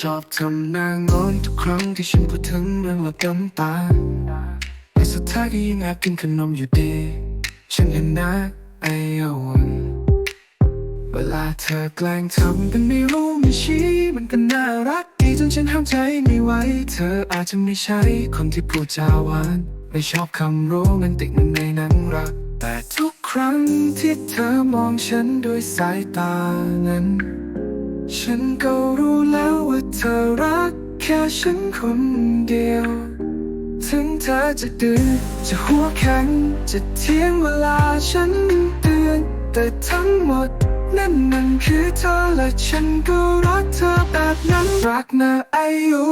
ชอบทำหน้างอนทุกครั้งที่ฉันพูดถึงเรื่องหลับน้ำตาแต่สุดท้ายก็ยังแอบกินขนมอยู่ดี ฉันเห็นหน้าไอ้ยวันเวลาเธอแกล้งทำเป็นไม่รู้ไม่ชี้มันก็น่ารักดีจนฉันห้ามใจไม่ไหวเธออาจจะไม่ใช่คนที่พูดจาหวานไม่ชอบคำโรแมนติกมือนในหนังรัก แต่ทุกครั้งที่เธอมองฉันด้วยสายตานั้น ฉันก็รู้แล้วว่าเธอรักแค่ฉันคนเดียว ถึงเธอจะดื้อจะหัวแข็งจะเที่ยงเวลาฉันเตือน แต่ทั้งหมดนั่นมันคือเธอและฉันก็รักเธอแบบนั้นรักนะไอายุ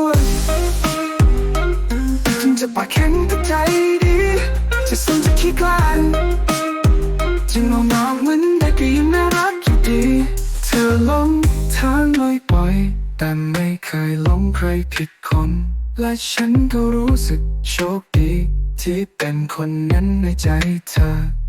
ถึงจะปากแข็งแต่ใจดี จะสู้จะขี้กลาน ไม่เคยหลงใครผิดคน และฉันก็รู้สึกโชคดี ที่เป็นคนนั้นในใจเธอ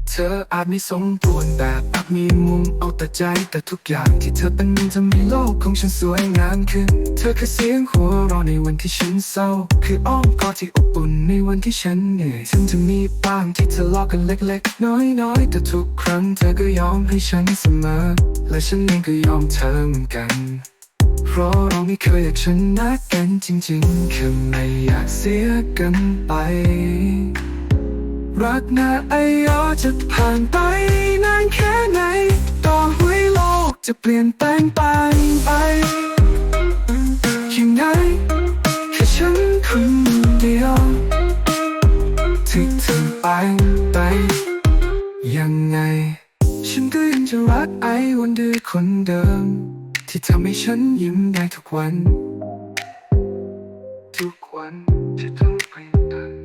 เธออาจไม่สมบูรณ์แบบอาจมีมุมเอาแต่ใจแต่ทุกอย่างที่เธอเป็นมันจะมีโลกของฉันสวยงามขึ้น เธอคือเสียงหัวเราะในวันที่ฉันเศร้า คืออ้อมกอดที่อบอุ่นในวันที่ฉันเหนื่อยถึงจะมีบ้างที่ทะเลาะกันเล็กๆ น้อยๆ แต่ทุกครั้งเธอก็ยอมให้ฉันเสมอ และฉันเองก็ยอมเธอเหมือนกัน ราะเราไม่เคยอยากชนะกันจริงๆแค่ไม่อยากเสียกันไป รักนะไอยอจะผ่านไปนานแค่ไหน ต่อหวยโลกจะเปลี่ยนแปลงไปไปยังไงแค่ฉันคนเดียวที่เธอไปไปยังไง ฉันก็ยังจะรักไอวันเดือคนเดิม ที่ทำให้ฉันยิ้มได้ทุกวัน ทุกวันที่ต้องพยาย